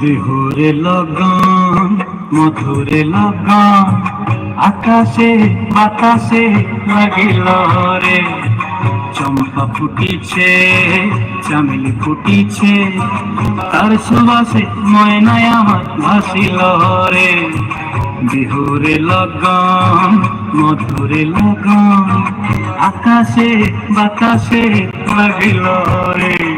বিহুরে লগন, মধুরে লগন, আকাশে, বাতাসে লাগিল রে চম্পা ফুটিছে, চামেলি ফুটিছে, তার সুবাসে ময়নায় আমার ভাসিল রে বিহুরে লগন, মধুরে লগন, আকাশে, বাতাসে লাগিল রে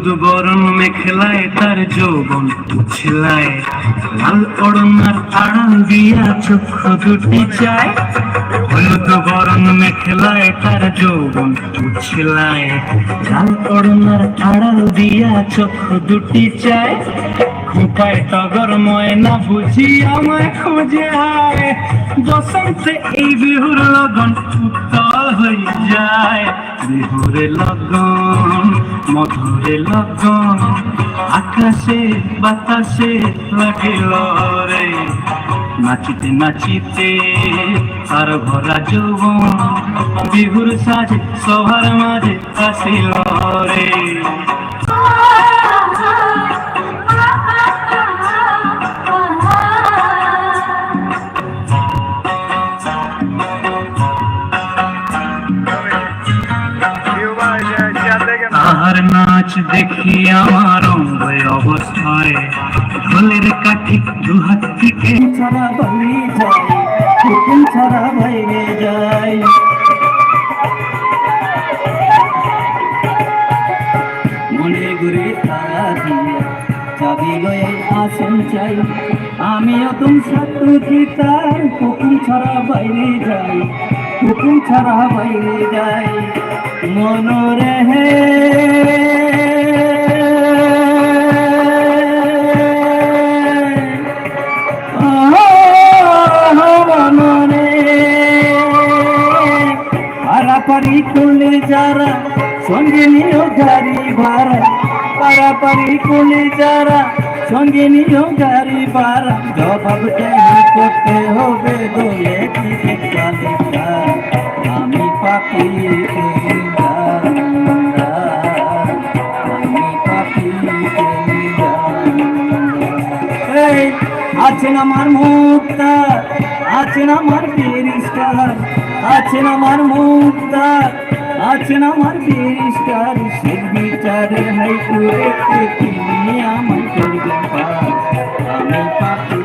হলুদ বরণ মেখলায় তার যৌবন ছেলায় লাল অড়নার আড়াল দিয়া চক্ষু দুটি চায়। হলুদ বরণ মেখলায় তার যৌবন ছেলায় লাল অড়নার আড়াল দিয়া চক্ষু দুটি চায়। খোঁপায় টগর ময়না বুঝি আমায় খোঁজে আয় বসন্তে এই বিহুর লগন উত্তল হয়ে যায়। বিহুরে লগন মধুরে লগন আকাশে বাতাসে লাগিল রে নাচিতে নাচিতে আর ভরা যৌবন বিহুর সাজে সবার মাঝে আসিল রে নাচ দেখি আমার অঙ্গ অবস্থায়। ঢোলের কাঠি দুহাত থেকে ছাড়া বাইরে যায় হুকুম ছাড়া বাইরে যায়। মনে ঘুরে তারা দিয়ে চাবি লয়ে আসন চাই। আমিও তুম কি তার হুকুম ছাড়া বাইরে যাই হুকুম ছাড়া বাইরে যাই। মনরে হে করলে যারা, সঙ্গে নিয়েও গাড়ি ভাড়া। পারাপারি করলে যারা, সঙ্গে নিয়েও গাড়ি ভাড়া। জবাব করতে হবে বলে আমি এই, আছেন আমার মুক্তা আছেন আমার বিরিস্টার আছেন আমার মুক্তা আছেন আমার বিরিস্টার সে বিচারে হাই করে করবেন আমি পাখি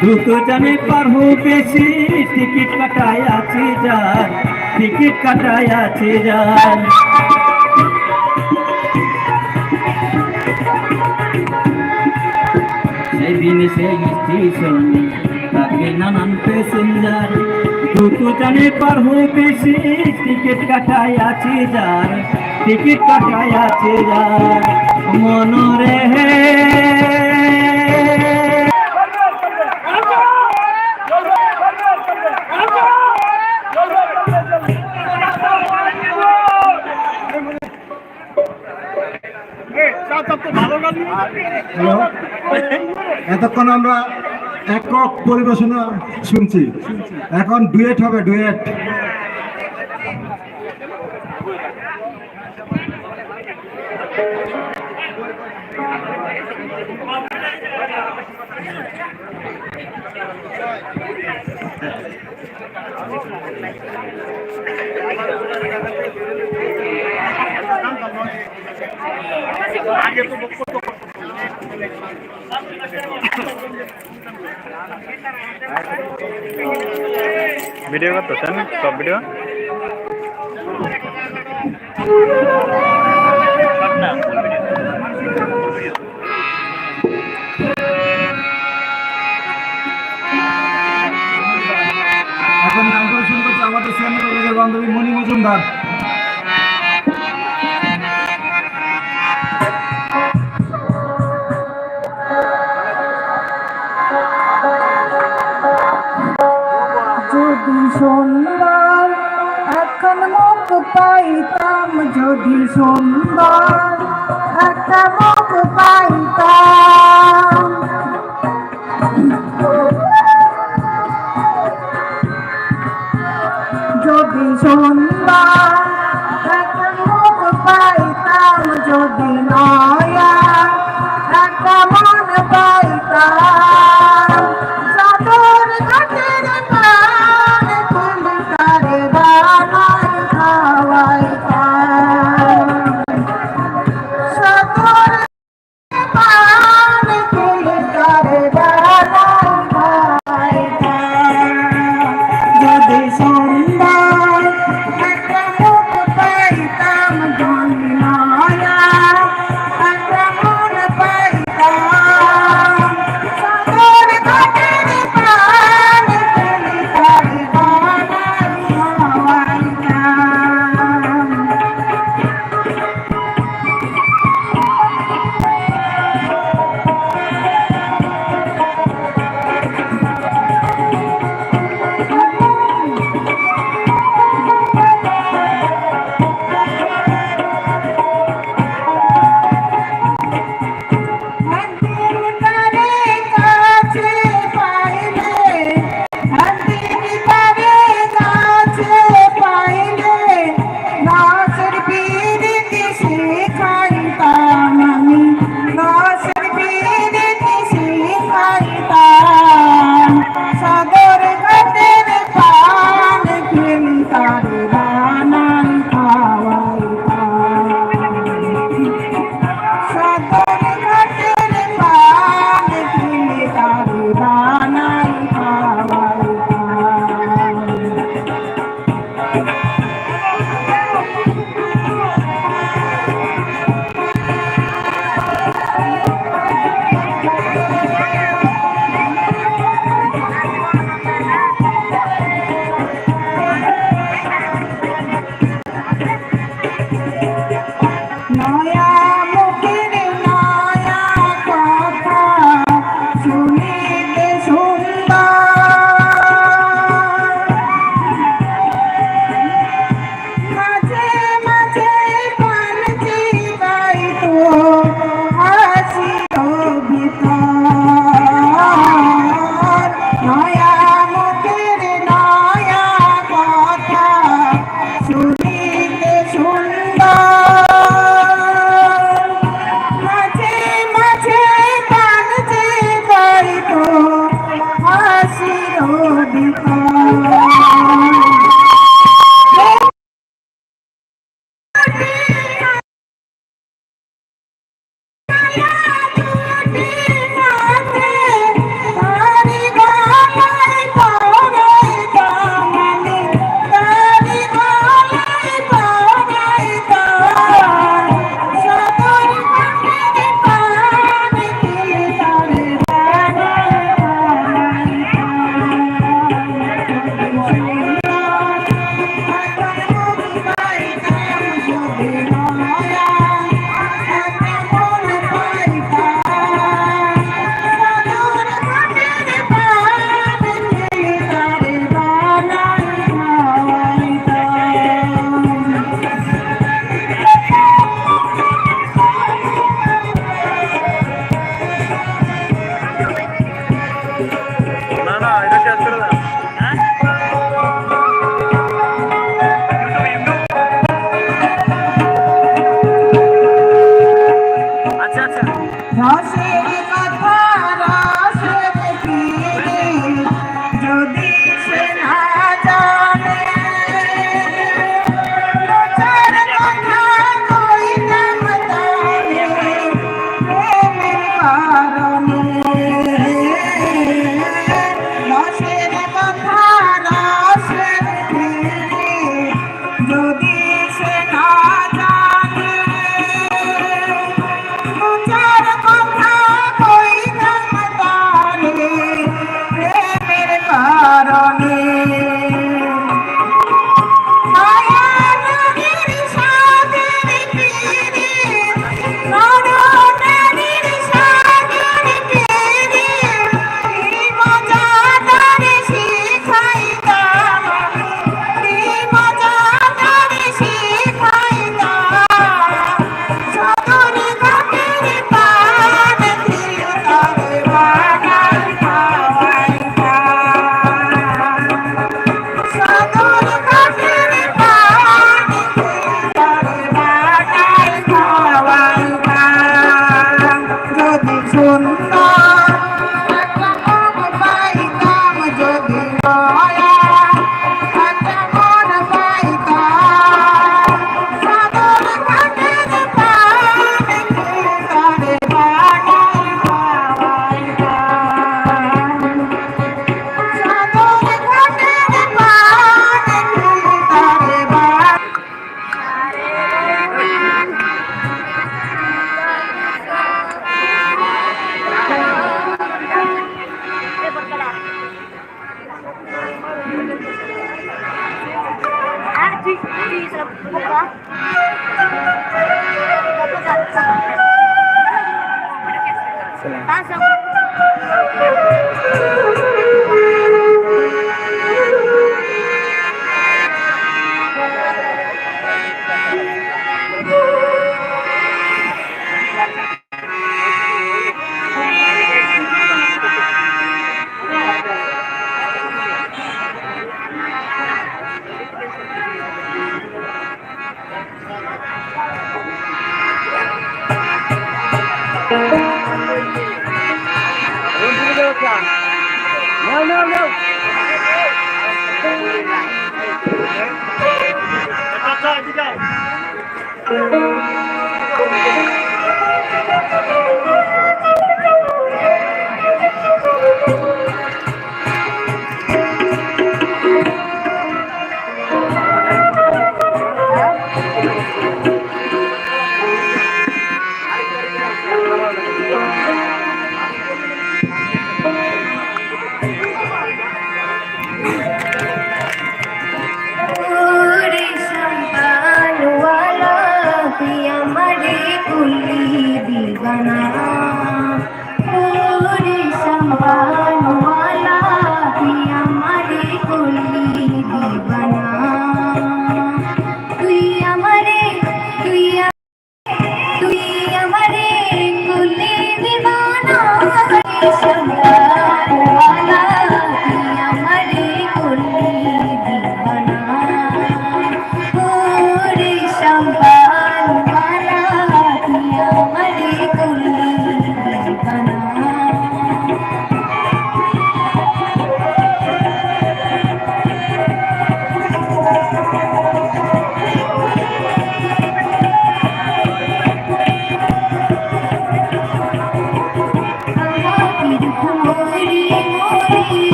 দ্রুত জানে পার বেশি। টিকিট কাটায় আছে যার টিকিট কাটায় আছে যার সেই দিনে সেই স্টেশন থাকবে নানান প্যাসেঞ্জার দ্রুত জানে পার বেশি, টিকিট কাটায় আছে যার টিকিট কাটায় আছে যার মনরে হে আমরা একক পরিবেশনা শুনছি। এখন ডুয়েট হবে ডুয়েট। আগে তো ভিডিও করতেছেন? সব ভিডিও? এখন গান করে শুরু করছে আমাদের সিনেমা বান্ধবী মণি মজুমদার। সুন্দর এখন মুখ পাইতাম যদি সুন্দর একটা মুখ পাইতাম। amor.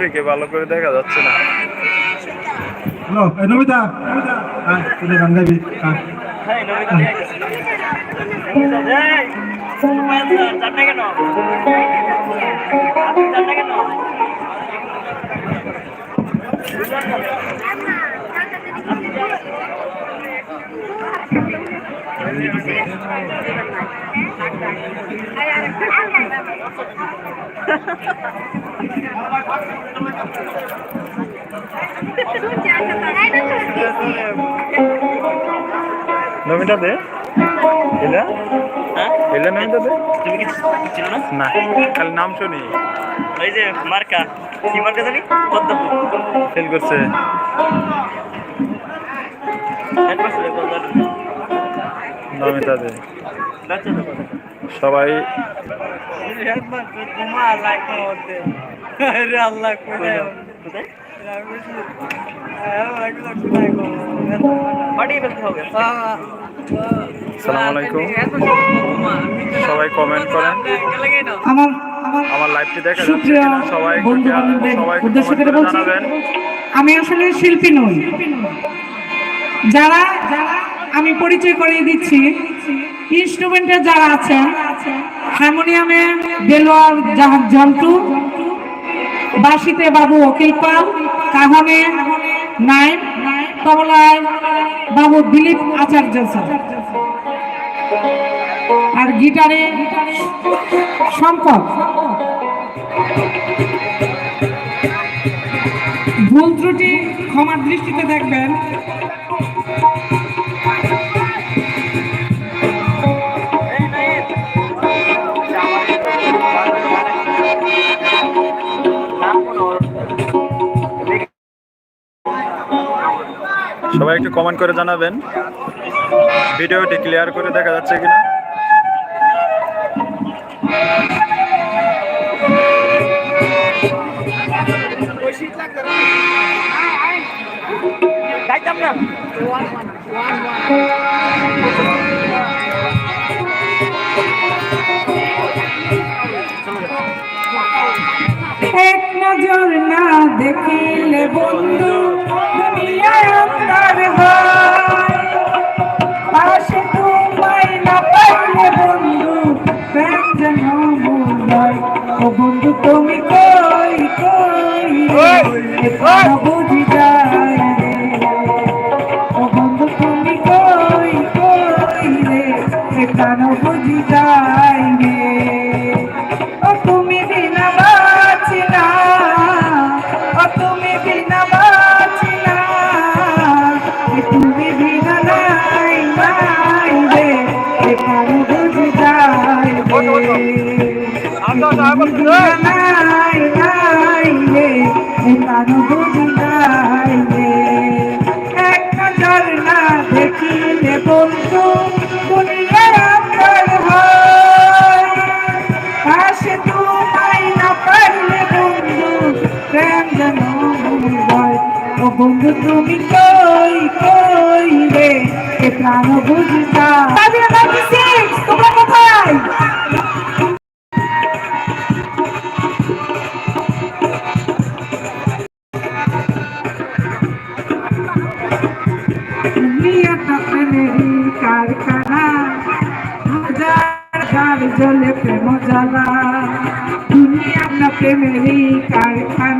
থেকে ভালো করে দেখা যাচ্ছে না। হ্যালো নমিতা হ্যাঁ গান গাইবি হ্যাঁ নমিতা দে। এলা? এলা নমিতা দে। তুমি কি ছিল না? না খালি নাম শুনি। ওই যে মার্কা কি মার্কা জানি? পদ্মপুর ফেল করছে। নমিতা দে। সবাই সালাম আলাইকুম। সবাই কমেন্ট করেন। আমার আমার লাইভটি দেখা যাচ্ছে সবাই জানাবেন আমি আসলে শিল্পী নই। যারা যারা আমি পরিচয় করিয়ে দিচ্ছি। ইনস্ট্রুমেন্টে যারা আছেন হারমোনিয়ামে বেলোয়ার জাহাজ জন্টু বাঁশিতে বাবু অখিল পাল, কাহনে নাইম, তবলায় বাবু দিলীপ আচার্য স্যার। আর গিটারে সম্পদ। ভুল ত্রুটি ক্ষমার দৃষ্টিতে দেখবেন। একটু কমেন্ট করে জানাবেন। ভিডিওটি ক্লিয়ার করে দেখা যাচ্ছে কিনা। এক নজর না দেখিলে বন্ধু পাশে তোমায় না পাইলে বন্ধু যেন ও বন্ধু তুমি কই কই? বুঝি যায় রে। ও বন্ধু তুমি কই কই রে? প্রাণ বুঝি যায় নাই রে এ প্রাণ বুঝি যায় রে নাই নাই রে এ প্রাণ বুঝি যায় রে এক নজর না দেখিলে বন্ধু। ও বন্ধু তুমি কই কই রে? এ প্রাণ বুঝতা। তোমরা কোথায়? কারখানা হাজার হাজার জলে প্রেম জ্বালা। দুনিয়াটা প্রেমেরই কারখানা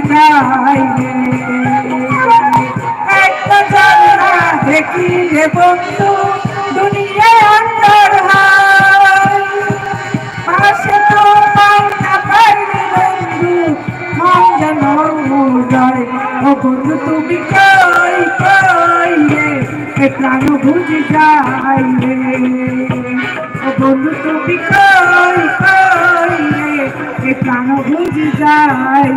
বুঝি যাই রে একটা জানা দেখিলে বন্ধু দুনিয়া অন্তর পাশে তোমায় না পাইলে বন্ধু, মন যেন ও বন্ধু, তুমি কই কই রে? প্রাণ বুঝি যাই রে ও বন্ধু, তুমি কই কই রে? প্রাণ বুঝি যাই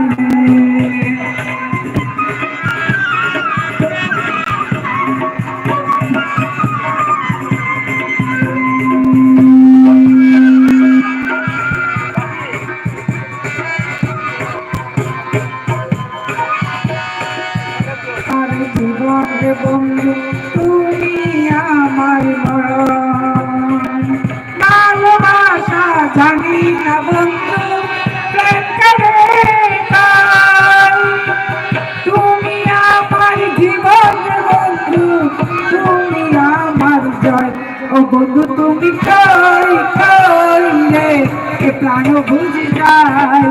প্রাণ বুঝি যাই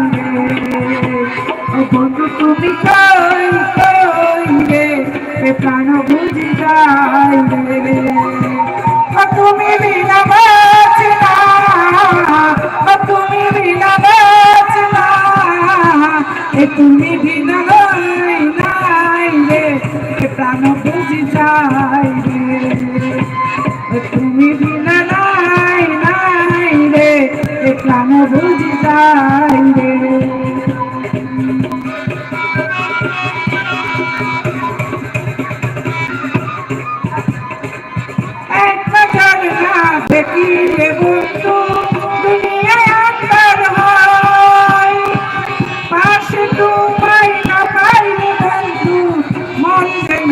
দেখিলে বন্ধু দুনিয়ায় আন্ধার হয়? পাশে তোমায় না পাইলে বন্ধু, মন যেন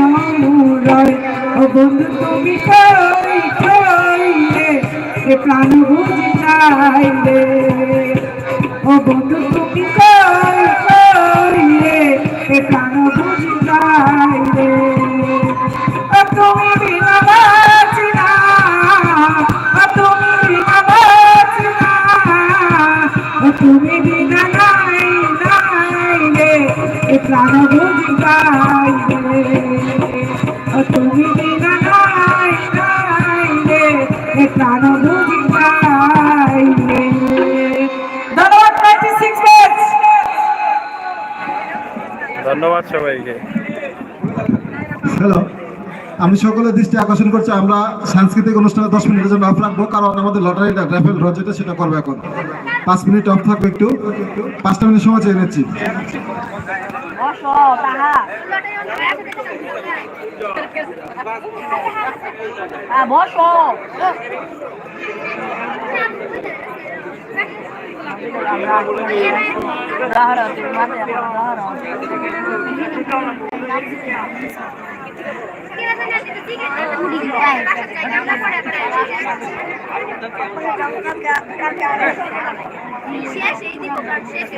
উড়য় ও বন্ধু, তুমি কই কই রে প্রাণ এ প্রাণ বুঝি যাই রে ও তুমি বিনা নাই নাই রে এ প্রাণ বুঝি যাই রে ধন্যবাদ 96 ব্যাচ ধন্যবাদ সবাইকে। হ্যালো আমি সকলের দৃষ্টি আকর্ষণ করছি, আমরা সাংস্কৃতিক অনুষ্ঠানে দশ মিনিটের জন্য অফ রাখব, কারণ আমাদের লটারিটা র্যাফেল ড্র যেটা সেটা করব এখন। পাঁচ মিনিট অফ থাকবে একটু। পাঁচটা মিনিট সময় চেয়ে নিচ্ছি। বসো তাহা বসো শেষ এই দিব শেষ